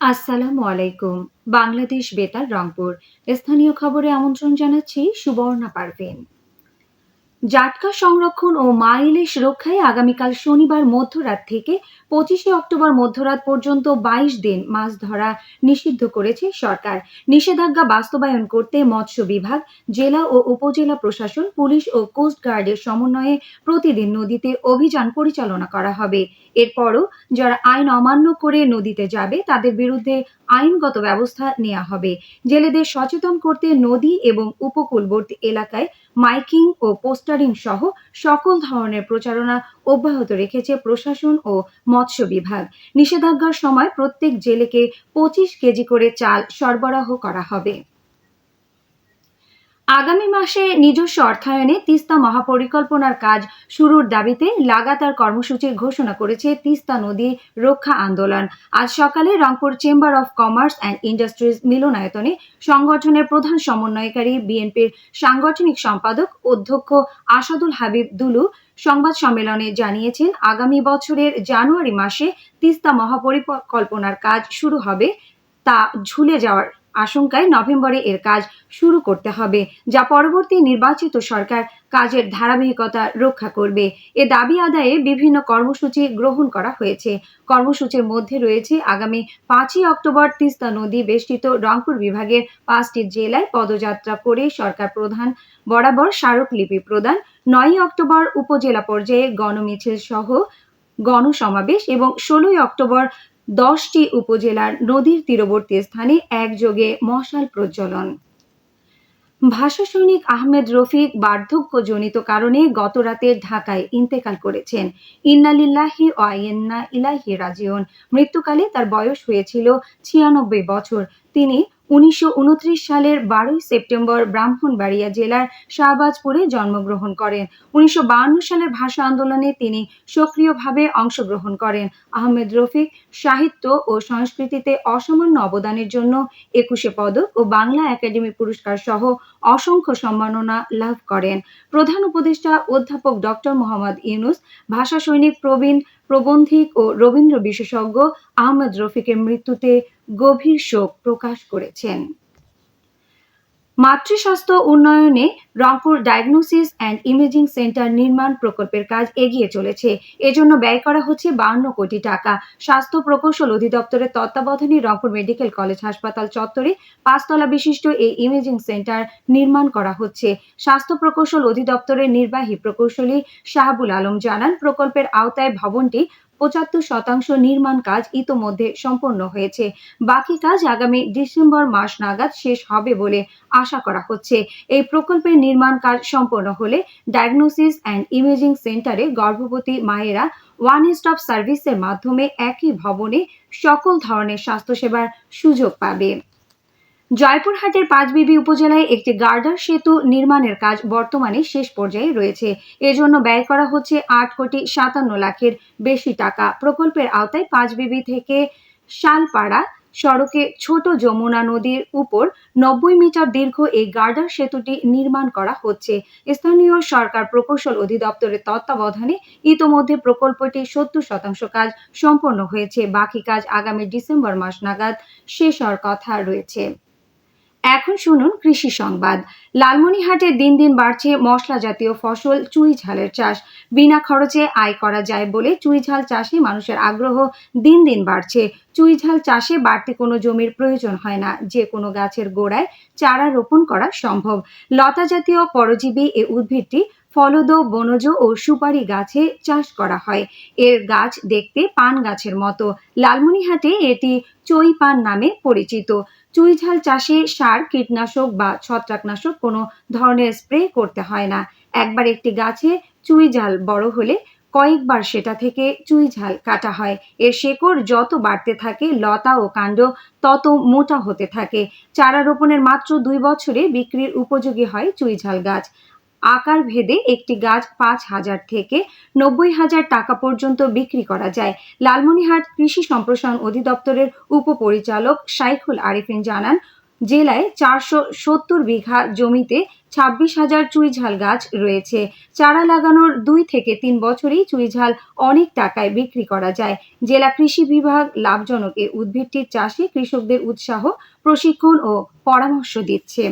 আসসালামু আলাইকুম। বাংলাদেশ বেতার রংপুর। স্থানীয় খবরে আমন্ত্রণ জানাচ্ছি সুবর্ণা পারভীন। জাটকা সংরক্ষণ ও মা ইলিশ রক্ষায় আগামীকাল শনিবার মধ্যরাত থেকে পঁচিশে অক্টোবর মধ্যরাত পর্যন্ত বাইশ দিন মাছ ধরা নিষিদ্ধ করেছে সরকার। নিষেধাজ্ঞা বাস্তবায়ন করতে মৎস্য বিভাগ, জেলা ও উপজেলা প্রশাসন, পুলিশ ও কোস্ট গার্ডের সমন্বয়ে প্রতিদিন নদীতে অভিযান পরিচালনা করা হবে। এরপরও যারা আইন অমান্য করে নদীতে যাবে, তাদের বিরুদ্ধে আইনগত ব্যবস্থা নেওয়া হবে। জেলেদের সচেতন করতে নদী এবং উপকূলবর্তী এলাকায় মাইকিং ও পোস্টারিং সহ সকল ধরনের প্রচারণা অব্যাহত রেখেছে প্রশাসন ও মৎস্য বিভাগ। নিষেধাজ্ঞার সময় প্রত্যেক জেলেকে পঁচিশ কেজি করে চাল সরবরাহ করা হবে। আগামী মাসে নিজস্ব অর্থায়নে তিস্তা মহাপরিকল্পনার কাজ শুরুর দাবিতে লাগাতার কর্মসূচির ঘোষণা করেছে তিস্তা নদী রক্ষা আন্দোলন। আজ সকালে Rangpur chamber of commerce and industries মিলনায়তনে সংগঠনের প্রধান সমন্বয়কারী বিএনপির সাংগঠনিক সম্পাদক অধ্যক্ষ আসাদুল হাবিব দুলু সংবাদ সম্মেলনে জানিয়েছেন, আগামী বছরের জানুয়ারি মাসে তিস্তা মহাপরিকল্পনার কাজ শুরু হবে, তা ঝুলে যাওয়ার আশঙ্কায় নভেম্বরে এর কাজ শুরু করতে হবে, যা পরবর্তী নির্বাচিত সরকার কাজের ধারাবাহিকতা রক্ষা করবে। এ দাবি আদায়ে বিভিন্ন কর্মসূচি গ্রহণ করা হয়েছে। কর্মসূচির মধ্যে রয়েছে আগামী পাঁচই অক্টোবর তিস্তা নদী বেষ্টিত রংপুর বিভাগের পাঁচটি জেলায় পদযাত্রা করে সরকার প্রধান বরাবর স্মারকলিপি প্রদান, নয়ই অক্টোবর উপজেলা পর্যায়ে গণমিছিল সহ গণসমাবেশ এবং ষোলোই অক্টোবর দশটি উপজেলার নদীর তীরবর্তী স্থানে একযোগে মশাল প্রজ্বলন। ভাষা সৈনিক আহমেদ রফিক বার্ধক্যজনিত কারণে গত রাতে ঢাকায় ইন্তেকাল করেছেন। ইন্নালিল্লাহি ওয়াইন্না ইলাহি রাজিউন। মৃত্যুকালে তার বয়স হয়েছিল ছিয়ানব্বই বছর। তিনি উনিশশো উনত্রিশ সালের বারোই সেপ্টেম্বর ব্রাহ্মণবাড়িয়া জেলার শাহবাজপুরে জন্মগ্রহণ করেন। উনিশশো সালের ভাষা আন্দোলনে তিনি সক্রিয়ভাবে অংশগ্রহণ করেন। আহমেদ রফিক সাহিত্য ও সংস্কৃতিতে অসামান্য অবদানের জন্য একুশে পদক ও বাংলা একাডেমি পুরস্কার সহ অসংখ্য সম্মাননা লাভ করেন। প্রধান উপদেষ্টা অধ্যাপক ডক্টর মোহাম্মদ ইউনুস, ভাষা সৈনিক প্রবীণ প্রবন্ধিক ও রবীন্দ্র বিশেষজ্ঞ আহমদ রফিকের মৃত্যুতে গভীর শোক প্রকাশ করেছেন। মাতৃস্বাস্থ্য উন্নয়নে Rangpur diagnosis and imaging centre নির্মাণ প্রকল্পের কাজ এগিয়ে চলেছে। এজন্য ব্যয় করা হচ্ছে বান্ন কোটি টাকা। স্বাস্থ্য প্রকৌশল অধিদপ্তরের তত্ত্বাবধানে রংপুর মেডিকেল কলেজ হাসপাতাল চত্বরে পাঁচতলা বিশিষ্ট এই ইমেজিং সেন্টার নির্মাণ করা হচ্ছে। স্বাস্থ্য প্রকৌশল অধিদপ্তরের নির্বাহী প্রকৌশলী শাহাবুল আলম জানান, প্রকল্পের আওতায় ভবনটি পঁচাত্তর শতাংশ নির্মাণ কাজ ইতোমধ্যে সম্পন্ন হয়েছে। বাকি কাজ আগামী ডিসেম্বর মাস নাগাদ শেষ হবে বলে আশা করা হচ্ছে। এই প্রকল্পের নির্মাণ কাজ সম্পন্ন হলে ডায়াগনোসিস অ্যান্ড ইমেজিং সেন্টারে গর্ভবতী মায়েরা ওয়ান স্টপ সার্ভিসের মাধ্যমে একই ভবনে সকল ধরনের স্বাস্থ্যসেবার সুযোগ পাবে। জয়পুরহাটের পাঁচবিবি উপজেলায় একটি গার্ডার সেতু নির্মাণের কাজ বর্তমানে শেষ পর্যায়ে রয়েছে। এজন্য ব্যয় করা হচ্ছে আট কোটি সাতান্ন লাখের বেশি টাকা। প্রকল্পের আওতায় পাঁচবিবি থেকে শালপাড়া সড়কে ছোট যমুনা নদীর উপর নব্বই মিটার দীর্ঘ এই গার্ডার সেতুটি নির্মাণ করা হচ্ছে। স্থানীয় সরকার প্রকৌশল অধিদপ্তরের তত্ত্বাবধানে ইতোমধ্যে প্রকল্পটি সত্তর শতাংশ কাজ সম্পন্ন হয়েছে। বাকি কাজ আগামী ডিসেম্বর মাস নাগাদ শেষ হওয়ার কথা রয়েছে। এখন শুনুন কৃষি সংবাদ। লালমনিহাটে দিন দিন বাড়ছে মশলা জাতীয় ফসল, চুই ঝালের চাষ। বিনা খরচে আয় করা যায় বলে চুই ঝাল চাষে মানুষের আগ্রহ দিন দিন বাড়ছে। চুই ঝাল চাষে বাড়তি কোনো জমির প্রয়োজন হয় না। যে কোনো গাছের গোড়ায় চারা রোপণ করা সম্ভব। লতা জাতীয় পরজীবী এ উদ্ভিদটি ফলদ, বনজ ও সুপারি গাছে চাষ করা হয়। এর গাছ দেখতে পান গাছের মতো। লালমনিহাটে এটি চই পান নামে পরিচিত। চুইঝাল চাষে সার, কীটনাশক বা ছত্রাকনাশক কোনো ধরনের স্প্রে করতে হয় না। একবার একটি গাছে চুই ঝাল বড় হলে কয়েকবার সেটা থেকে চুই ঝাল কাটা হয়। এর শেকড় যত বাড়তে থাকে, লতা ও কাণ্ড তত মোটা হতে থাকে। চারা রোপণের মাত্র দুই বছরে বিক্রির উপযোগী হয় চুই ঝাল গাছ। আকার ভেদে একটি গাছ পাঁচ হাজার থেকে নব্বই হাজার টাকা পর্যন্ত বিক্রি করা যায়। লালমনিহাট কৃষি সম্প্রসারণ অধিদপ্তরের উপপরিচালক শাইখুল আরিফিন জানান জেলায় চারশো সত্তর বিঘা জমিতে ছাব্বিশ হাজার চুইঝাল গাছ রয়েছে। চারা লাগানোর দুই থেকে তিন বছরেই চুইঝাল অনেক টাকায় বিক্রি করা যায়। জেলা কৃষি বিভাগ লাভজনক এ উদ্ভিদটির চাষে কৃষকদের উৎসাহ, প্রশিক্ষণ ও পরামর্শ দিচ্ছে।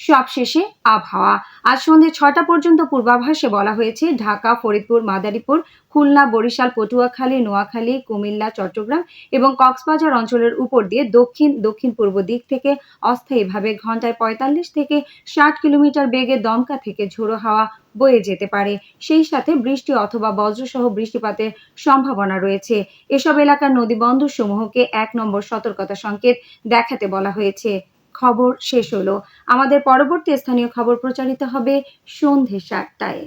সবশেষে আবহাওয়া। আজ সন্ধ্যে ছটা পর্যন্ত পূর্বাভাসে বলা হয়েছে, ঢাকা, ফরিদপুর, মাদারীপুর, খুলনা, বরিশাল, পটুয়াখালী, নোয়াখালী, কুমিল্লা, চট্টগ্রাম এবং কক্সবাজার অঞ্চলের উপর দিয়ে দক্ষিণ দক্ষিণ পূর্ব দিক থেকে অস্থায়ীভাবে ঘন্টায় পঁয়তাল্লিশ থেকে ষাট কিলোমিটার বেগে দমকা থেকে ঝোড়ো হাওয়া বয়ে যেতে পারে। সেই সাথে বৃষ্টি অথবা বজ্রসহ বৃষ্টিপাতের সম্ভাবনা রয়েছে। এসব এলাকার নদী বন্দর সমূহকে এক নম্বর সতর্কতা সংকেত দেখাতে বলা হয়েছে। খবর শেষ হলো। আমাদের পরবর্তী স্থানীয় খবর প্রচারিত হবে সন্ধে সাতটায়।